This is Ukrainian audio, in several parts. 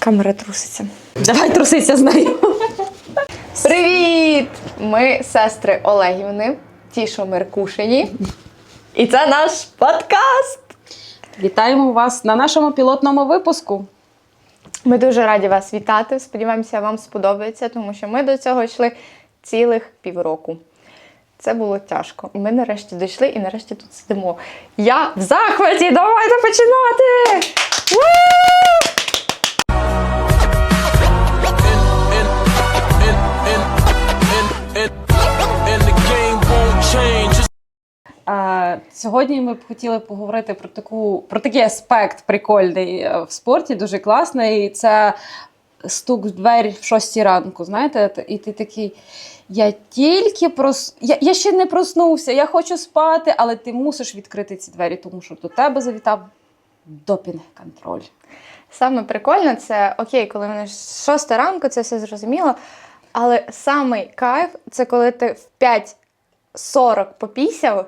Камера труситься. Давай трусися з нею. Привіт! Ми сестри Олегівни, ті, що Меркушині. І це наш подкаст. Вітаємо вас на нашому пілотному випуску. Ми дуже раді вас вітати. Сподіваємося, вам сподобається, тому що ми до цього йшли цілих півроку. Це було тяжко. І ми нарешті дійшли і нарешті тут сидимо. Я в захваті! Давайте починати! Сьогодні ми б хотіли поговорити про таку про такий аспект прикольний е, в спорті, дуже класний. Це стук в двері в 6 ранку. Знаєте, і ти такий. Я тільки прос... я, я ще не проснувся, я хочу спати, але ти мусиш відкрити ці двері, тому що до тебе завітав допінг-контроль. Саме прикольно, це окей, коли ж 6 ранку, це все зрозуміло. Але самий кайф це коли ти в 5.40 попісяв,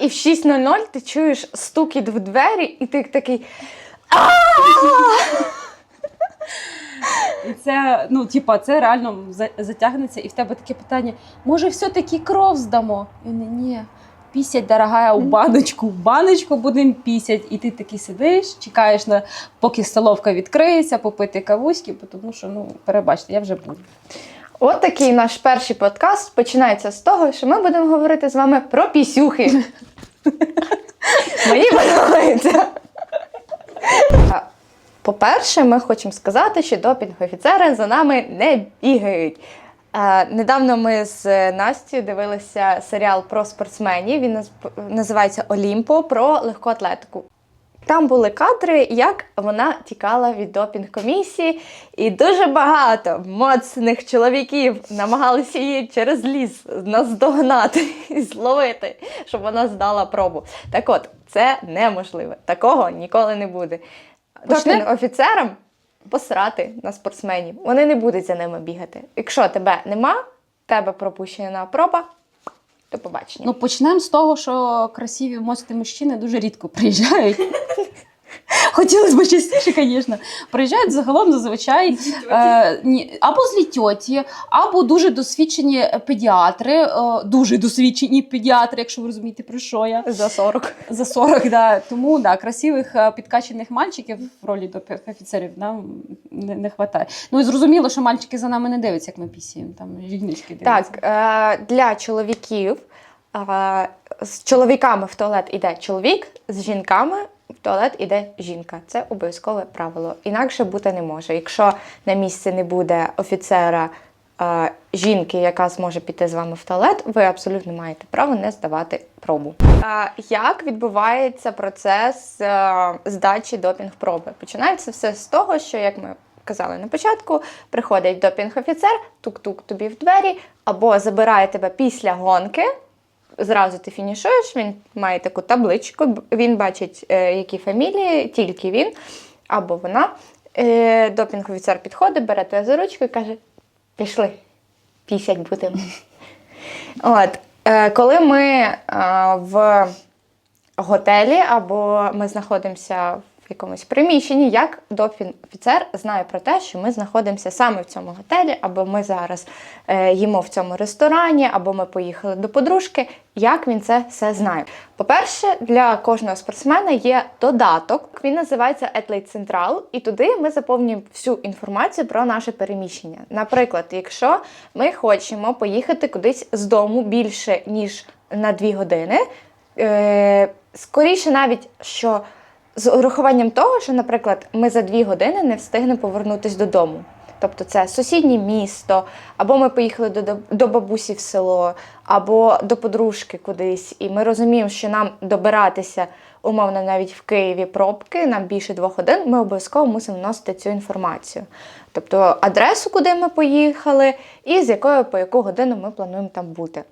і в 6.00 ти чуєш стукіт в двері, і ти такий. І це, ну, типа, це реально затягнеться, і в тебе таке питання: може, все-таки кров здамо? І вони, ні. Пісять, дорогая, у баночку, в баночку будемо пісять. І ти такий сидиш, чекаєш, на, поки столовка відкриється, попити кавуськи, тому що, ну, перебачте, я вже був. От такий наш перший подкаст починається з того, що ми будемо говорити з вами про пісюхи. Мені подобається. По-перше, ми хочемо сказати, що допінг-офіцери за нами не бігають. Е, недавно ми з Настю дивилися серіал про спортсменів. Він називається Олімпо про легку атлетику. Там були кадри, як вона тікала від допінг-комісії, і дуже багато моцних чоловіків намагалися її через ліс наздогнати і зловити, щоб вона здала пробу. Так от, це неможливо. Такого ніколи не буде. Почне- Допінг-офіцерам посрати на спортсменів. Вони не будуть за ними бігати. Якщо тебе нема, тебе пропущена проба, до побачення. Ну, почнемо з того, що красиві мости мужчини дуже рідко приїжджають. Хотілося б частіше, звісно. Приїжджають загалом зазвичай е, ні, або злі тьоті, або дуже досвідчені педіатри, е, дуже досвідчені педіатри, якщо ви розумієте, про що я. за 40. За 40, да. Тому да, красивих е, підкачених мальчиків в ролі до офіцерів нам не, не вистачає. Ну і зрозуміло, що мальчики за нами не дивляться, як ми пісіємо. Там жіночки дивляться. Так, е, для чоловіків е, з чоловіками в туалет іде чоловік, з жінками в туалет іде жінка. Це обов'язкове правило. Інакше бути не може. Якщо на місці не буде офіцера е, жінки, яка зможе піти з вами в туалет, ви абсолютно маєте право не здавати пробу. Е, як відбувається процес е, здачі допінг-проби? Починається все з того, що як ми казали на початку, приходить допінг-офіцер, тук-тук тобі в двері, або забирає тебе після гонки. Зразу ти фінішуєш, він має таку табличку, він бачить, е, які фамілії, тільки він або вона. Е, Допінг-офіцер підходить, бере тебе за ручку і каже: пішли, пісять будемо. От, е, коли ми в готелі або ми знаходимося якомусь приміщенні, як допінг-офіцер знає про те, що ми знаходимося саме в цьому готелі, або ми зараз е, їмо в цьому ресторані, або ми поїхали до подружки. Як він це все знає? По-перше, для кожного спортсмена є додаток. Він називається Athlete Central, і туди ми заповнюємо всю інформацію про наше переміщення. Наприклад, якщо ми хочемо поїхати кудись з дому більше ніж на 2 години, е, скоріше навіть що з урахуванням того, що, наприклад, ми за дві години не встигнемо повернутися додому. Тобто це сусіднє місто, або ми поїхали до, до бабусі в село, або до подружки кудись, і ми розуміємо, що нам добиратися умовно навіть в Києві пробки, нам більше двох годин, ми обов'язково мусимо вносити цю інформацію. Тобто адресу, куди ми поїхали, і з якою по яку годину ми плануємо там бути.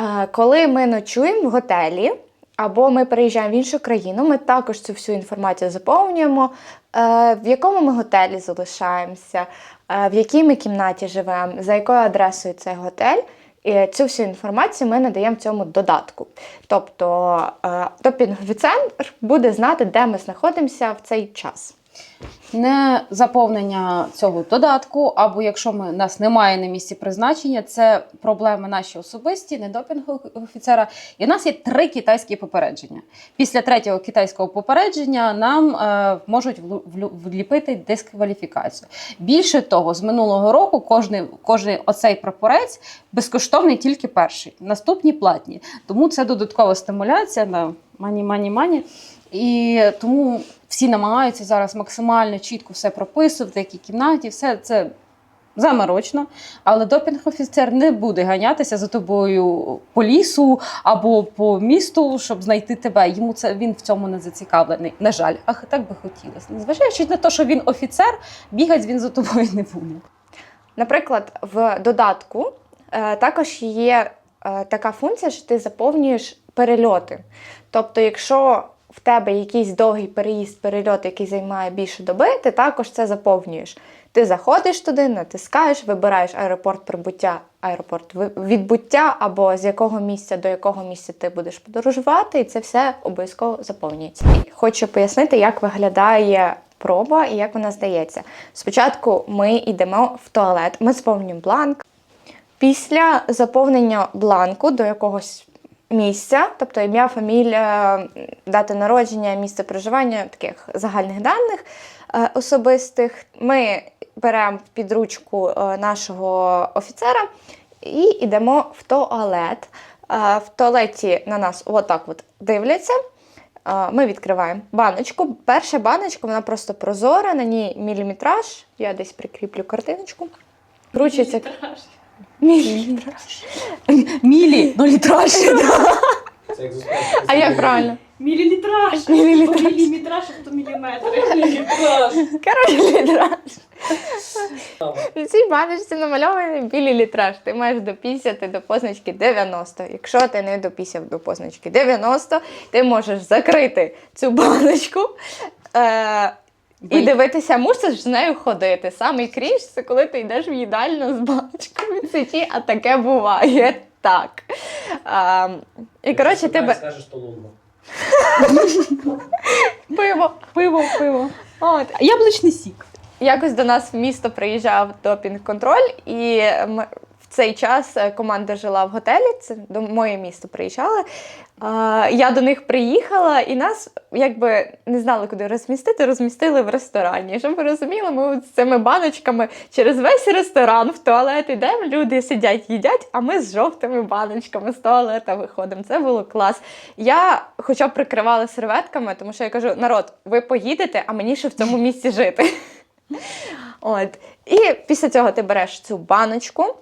Е, Коли ми ночуємо в готелі, або ми переїжджаємо в іншу країну, ми також цю всю інформацію заповнюємо, е, в якому ми готелі залишаємося, е, в якій ми кімнаті живемо, за якою адресою цей готель. І цю всю інформацію ми надаємо цьому додатку. Тобто е, допінг-офіцер буде знати, де ми знаходимося в цей час. Не заповнення цього додатку, або якщо ми нас немає на місці призначення, це проблеми наші особисті, не допінг офіцера. І у нас є три китайські попередження. Після третього китайського попередження нам е, можуть вліпити дискваліфікацію. Більше того, з минулого року кожний, кожний оцей прапорець безкоштовний тільки перший, наступні платні. Тому це додаткова стимуляція на мані, мані, мані. І тому всі намагаються зараз максимально чітко все прописувати, в якій кімнаті, все це заморочно. Але допінг-офіцер не буде ганятися за тобою по лісу або по місту, щоб знайти тебе. Йому це він в цьому не зацікавлений. На жаль, ах, так би хотілося. Незважаючи на те, що він офіцер, бігать він за тобою не буде. Наприклад, в додатку е, також є е, така функція, що ти заповнюєш перельоти. Тобто, якщо в тебе якийсь довгий переїзд, перельот, який займає більше доби, ти також це заповнюєш. Ти заходиш туди, натискаєш, вибираєш аеропорт прибуття, аеропорт відбуття, або з якого місця до якого місця ти будеш подорожувати, і це все обов'язково заповнюється. І Хочу пояснити, як виглядає проба і як вона здається. Спочатку ми йдемо в туалет, ми заповнюємо бланк. Після заповнення бланку до якогось місця, тобто ім'я, фамілія, дата народження, місце проживання, таких загальних даних е, особистих, ми беремо під ручку е, нашого офіцера і йдемо в туалет. Е, В туалеті на нас отак от дивляться. Ми відкриваємо баночку. Перша баночка, вона просто прозора, на ній міліметраж. Я десь прикріплю картиночку. Кручується. Міліметраж. Мілі, ну літраж. Це як А як правильно? Мілілітраж. Мілілітраж. Бо то міліметри. Міліметраж. Коротше, літраж. В цій баночці намальований білий літраж. Ти маєш допісяти до позначки 90. Якщо ти не допісяв до позначки 90, ти можеш закрити цю баночку. Е- і дивитися, мусиш з нею ходити. Самий крінж це коли ти йдеш в їдальню з баночкою в сеті, а таке буває так. А, і коротше, тебе скажеш, то пиво. Пиво, пиво. От. Яблучний сік. Якось до нас в місто приїжджав допінг-контроль, і м- в цей час е, команда жила в готелі. Це до моє місто приїжджали. Я до них приїхала, і нас якби не знали, куди розмістити, розмістили в ресторані. Щоб ви розуміли, ми з цими баночками через весь ресторан в туалет йдемо, люди сидять, їдять, а ми з жовтими баночками з туалета виходимо. Це було клас. Я хоча б прикривала серветками, тому що я кажу: народ, ви поїдете, а мені ще в цьому місці жити. От. І після цього ти береш цю баночку.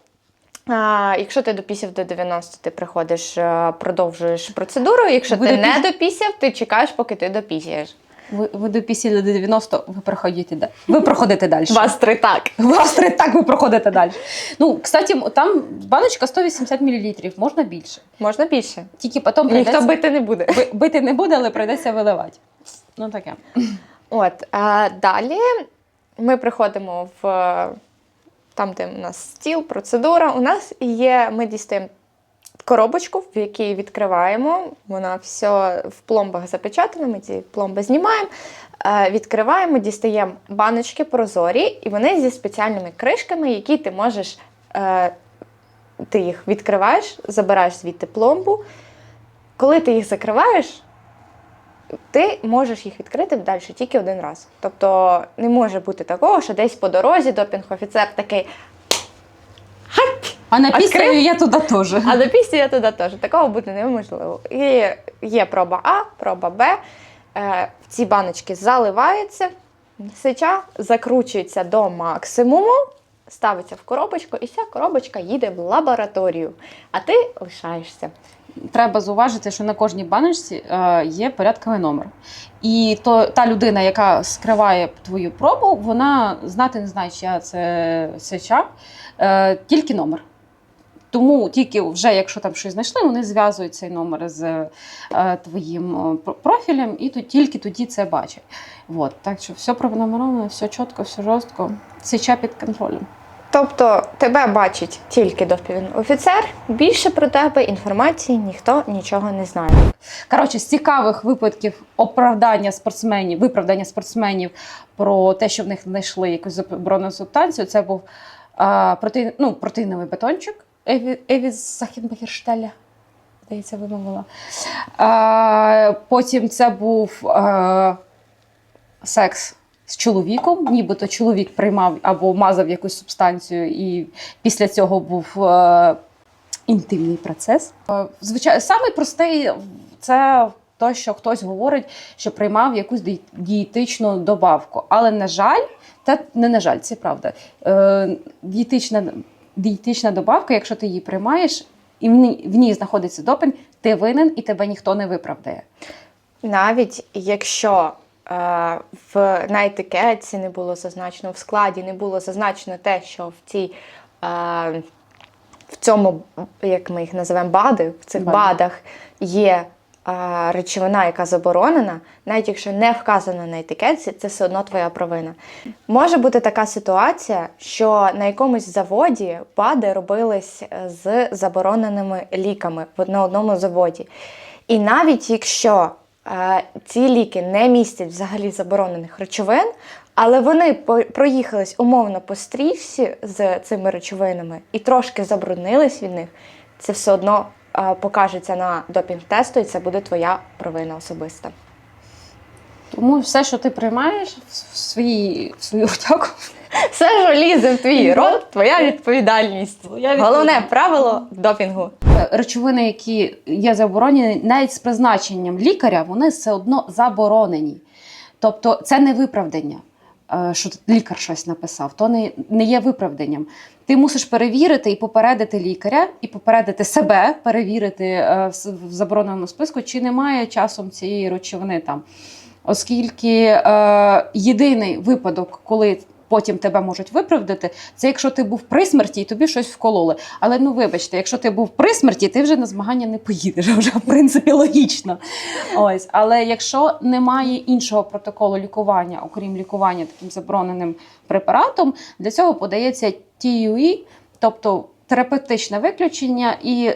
А, якщо ти допісяв до 90, ти приходиш, е, продовжуєш процедуру. Якщо Ви ти допі- не допісяв, ти чекаєш, поки ти допісяєш. Ви, ви до після до 90, ви проходите далі. Ви проходите далі. Вас три так. Вас три так ви проходите далі. Ну, кстати, там баночка 180 мл, можна більше. Можна більше. Тільки потім Ніхто бити не буде. бити не буде, але прийдеться виливати. Ну таке. От, а далі ми приходимо в е, там, де у нас стіл, процедура. У нас є, ми дістаємо коробочку, в якій відкриваємо. Вона все в пломбах запечатана, ми ці пломби знімаємо. е, Відкриваємо, дістаємо баночки прозорі, і вони зі спеціальними кришками, які ти можеш. е, Ти їх відкриваєш, забираєш звідти пломбу. Коли ти їх закриваєш, ти можеш їх відкрити далі тільки один раз. Тобто не може бути такого, що десь по дорозі допінг-офіцер такий. А на після я туди теж. А до пісні я туди теж. Такого бути неможливо. І є проба А, проба Б. Е, ці баночки заливається, сича закручується до максимуму, ставиться в коробочку, і вся коробочка їде в лабораторію. А ти лишаєшся. Треба зауважити, що на кожній баночці е, є порядковий номер. І то та людина, яка скриває твою пробу, вона знати не знає, чия це сеча, е, тільки номер. Тому тільки вже, якщо там щось знайшли, вони зв'язують цей номер з е, твоїм е, профілем, і то тільки тоді це бачать. От, так що все пронумеровано, все чітко, все жорстко. Сеча під контролем. Тобто тебе бачить тільки офіцер, більше про тебе інформації ніхто нічого не знає. Коротше, з цікавих випадків оправдання спортсменів, виправдання спортсменів про те, що в них знайшли якусь заборонену субстанцію, це був а, проти, ну, протеїновий батончик Еві, Еві Захінбахерштеля. Здається, вимовила. А, потім це був а, секс з чоловіком, нібито чоловік приймав або мазав якусь субстанцію, і після цього був е, інтимний процес. Е, Звичайно, самий простий це те, що хтось говорить, що приймав якусь дієтичну добавку. Але, на жаль, та не на жаль, це правда. Е, дієтична, дієтична добавка, якщо ти її приймаєш, і в ній, знаходиться допінг, ти винен і тебе ніхто не виправдає. Навіть якщо в, на етикетці не було зазначено, в складі не було зазначено те, що в цій. Е, в цьому, як ми їх називаємо, бади, в цих Бади. бадах є е, речовина, яка заборонена, навіть якщо не вказано на етикетці, це все одно твоя провина. Може бути така ситуація, що на якомусь заводі бади робились е, з забороненими ліками на одному заводі. І навіть якщо е, ці ліки не містять взагалі заборонених речовин, але вони проїхались умовно по стрічці з цими речовинами і трошки забруднились від них, це все одно е, покажеться на допінг-тесту, і це буде твоя провина особиста. Тому все, що ти приймаєш в свої, в свою аптеку, Все, що лізе в твій рот, твоя відповідальність. Головне правило допінгу. Е, речовини, які є заборонені, навіть з призначенням лікаря, вони все одно заборонені. Тобто це не виправдання, е, що лікар щось написав, то не, не є виправданням. Ти мусиш перевірити і попередити лікаря, і попередити себе, перевірити е, в в забороненому списку, чи немає часом цієї речовини там. Оскільки е, єдиний випадок, коли потім тебе можуть виправдати, це якщо ти був при смерті і тобі щось вкололи. Але ну вибачте, якщо ти був при смерті, ти вже на змагання не поїдеш. Вже в принципі логічно. Ось, але якщо немає іншого протоколу лікування, окрім лікування таким забороненим препаратом, для цього подається TUE, тобто терапевтичне виключення, і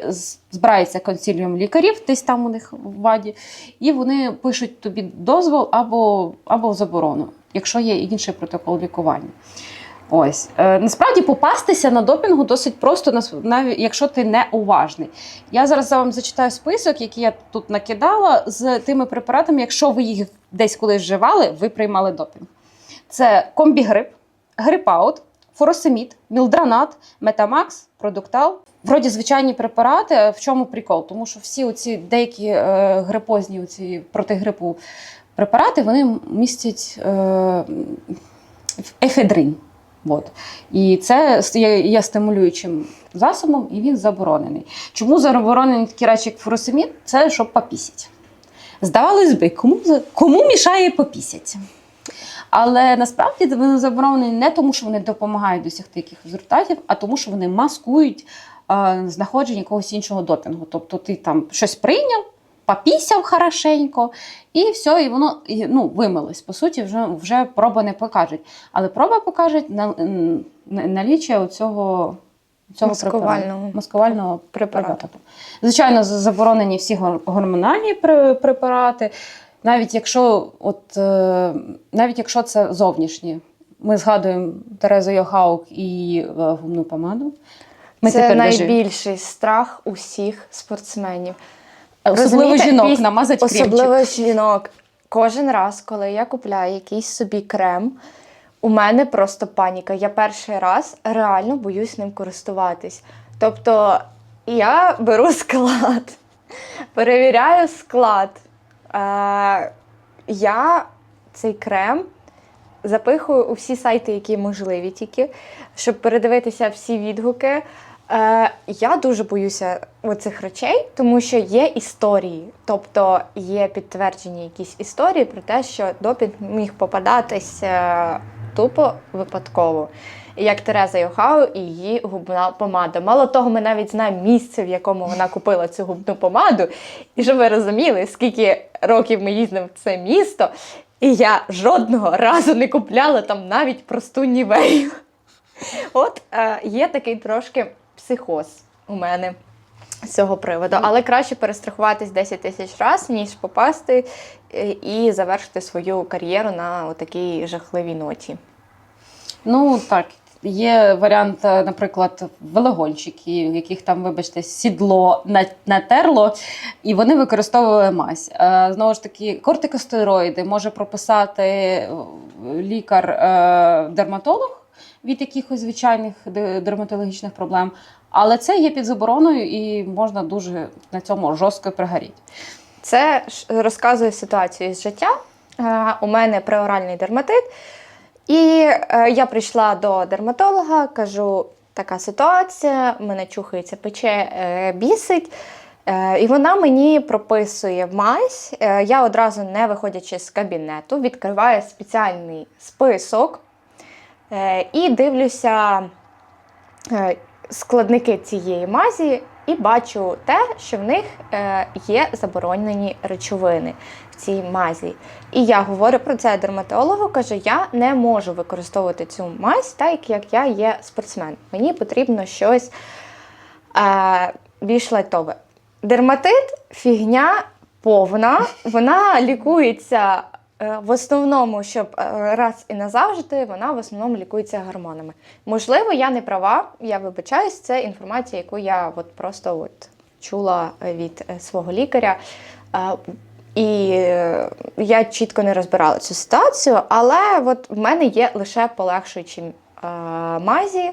збирається консиліум лікарів, десь там у них в ВАДі, і вони пишуть тобі дозвол або, або заборону, якщо є інший протокол лікування. Ось е, насправді попастися на допінгу досить просто, навіть якщо ти не уважний. Я зараз вам зачитаю список, який я тут накидала з тими препаратами. Якщо ви їх десь колись вживали, ви приймали допінг. Це комбігрип, грипаут, фуросемід, мілдранат, метамакс, продуктал. Вроді звичайні препарати. В чому прикол? Тому що всі оці деякі е, грипозні оці проти грипу препарати вони містять е, ефедрин. От. І це є, стимулюючим засобом, і він заборонений. Чому заборонені такі речі, як фуросемід? Це щоб попісять. Здавалось би, кому, кому мішає попісять? Але насправді вони заборонені не тому, що вони допомагають досягти якихось результатів, а тому, що вони маскують знаходження якогось іншого допінгу. Тобто ти там щось прийняв, попісяв хорошенько, і все, і воно ну, вимилось. По суті, вже, вже проба не покажуть. Але проба покаже на, наліччя цього, цього Маскувального. маскувального Препарату. препарату. Звичайно, заборонені всі гор- гормональні препарати, навіть якщо, от, е, навіть якщо це зовнішні. Ми згадуємо Терезу Йохаук і е, гумну помаду. Ми це найбільший страх усіх спортсменів. Особливо Розумієте, жінок піс- намазать кремчик. Особливо жінок. Кожен раз, коли я купляю якийсь собі крем, у мене просто паніка. Я перший раз реально боюсь ним користуватись. Тобто я беру склад, перевіряю склад. Е, я цей крем запихую у всі сайти, які можливі тільки, щоб передивитися всі відгуки. Е, я дуже боюся оцих речей, тому що є історії, тобто є підтверджені якісь історії про те, що допінг міг попадатись е, тупо випадково. Як Тереза Йохау і її губна помада. Мало того, ми навіть знаємо місце, в якому вона купила цю губну помаду. І щоб ви розуміли, скільки років ми їздимо в це місто, і я жодного разу не купляла там навіть просту нівею. От е, є такий трошки психоз у мене з цього приводу, але краще перестрахуватись 10 тисяч разів, ніж попасти е, і завершити свою кар'єру на такій жахливій ноті. Ну так, є варіант, е, наприклад, велогонщиків, яких там, вибачте, сідло натерло, і вони використовували мазь. Е, Знову ж таки, кортикостероїди може прописати лікар-дерматолог від якихось звичайних дерматологічних проблем. Але це є під забороною і можна дуже на цьому жорстко пригоріти. Це розказує ситуацію з життя. Е, У мене преоральний дерматит. І е, я прийшла до дерматолога, кажу, така ситуація, мене чухається, пече, е, бісить. Е, І вона мені прописує мазь. Е, Я одразу, не виходячи з кабінету, відкриваю спеціальний список е, і дивлюся е, складники цієї мазі і бачу те, що в них е, є заборонені речовини в цій мазі. І я говорю про це дерматологу, каже, я не можу використовувати цю мазь, так як я є спортсмен. Мені потрібно щось е, більш лайтове. Дерматит фігня повна, вона лікується е, в основному, щоб е, раз і назавжди, вона в основному лікується гормонами. Можливо, я не права, я вибачаюсь, це інформація, яку я от просто от чула е, від е, свого лікаря. Е, І е, я чітко не розбирала цю ситуацію, але от в мене є лише полегшуючі е, мазі.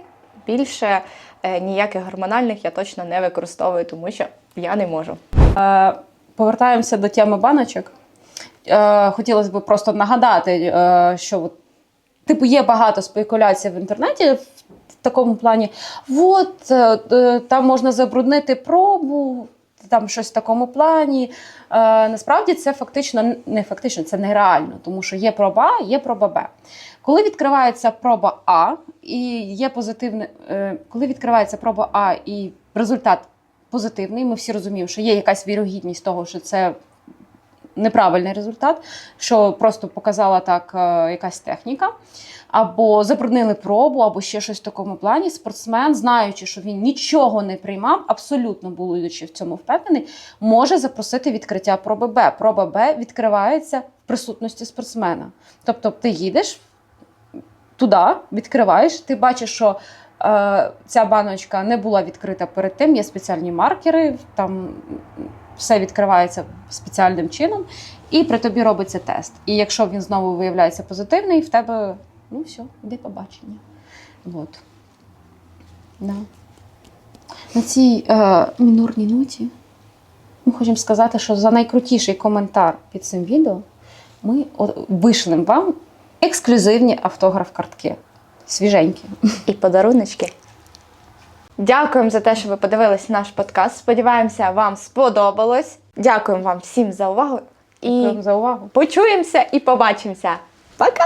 Більше е, ніяких гормональних я точно не використовую, тому що я не можу. Е, Повертаємося до теми баночок. Е, Хотілося б просто нагадати, е, що типу є багато спекуляцій в інтернеті в такому плані. От е, там можна забруднити пробу, там щось в такому плані. Е, Насправді це фактично не фактично, це нереально, тому що є проба А, є проба Б. Коли відкривається проба А і є позитивне, е, коли відкривається проба А і результат позитивний, ми всі розуміємо, що є якась вірогідність того, що це неправильний результат, що просто показала так е, якась техніка, або забруднили пробу, або ще щось в такому плані. Спортсмен, знаючи, що він нічого не приймав, абсолютно будучи в цьому впевнений, може запросити відкриття проби Б. Проба Б відкривається в присутності спортсмена. Тобто ти їдеш туди, відкриваєш, ти бачиш, що е, ця баночка не була відкрита перед тим, є спеціальні маркери, там все відкривається спеціальним чином, і при тобі робиться тест. І якщо він знову виявляється позитивний, в тебе ну все, йде побачення. От. Да. На цій е, мінорній ноті ми хочемо сказати, що за найкрутіший коментар під цим відео ми вишлемо вам ексклюзивні автограф-картки. Свіженькі. І подаруночки. Дякуємо за те, що ви подивились наш подкаст. Сподіваємося, вам сподобалось. Дякуємо вам всім за увагу. І Дякую за увагу. почуємося і побачимося. Пока!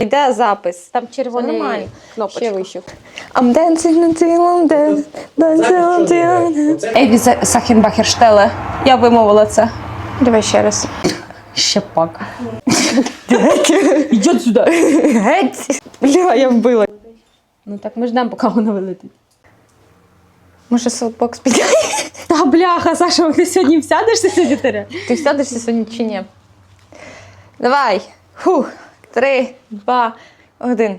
Йде запис. Там червоні Нормально. кнопочки. Ще вище. I'm dancing until I'm dead. Dancing until I'm dead. Оце Сахенбахерштеле. Я вимовила це. Давай ще раз. Щепак. Йдіть сюди. Геть! Бля, я вбила. Ну так ми ждемо, поки вона вилетить. Може, софтбокс піде? Та бляха, Саша, ти сьогодні всядешся сьогодні? Ти сядешся сьогодні чи ні? Давай. Фух. Три, два, один.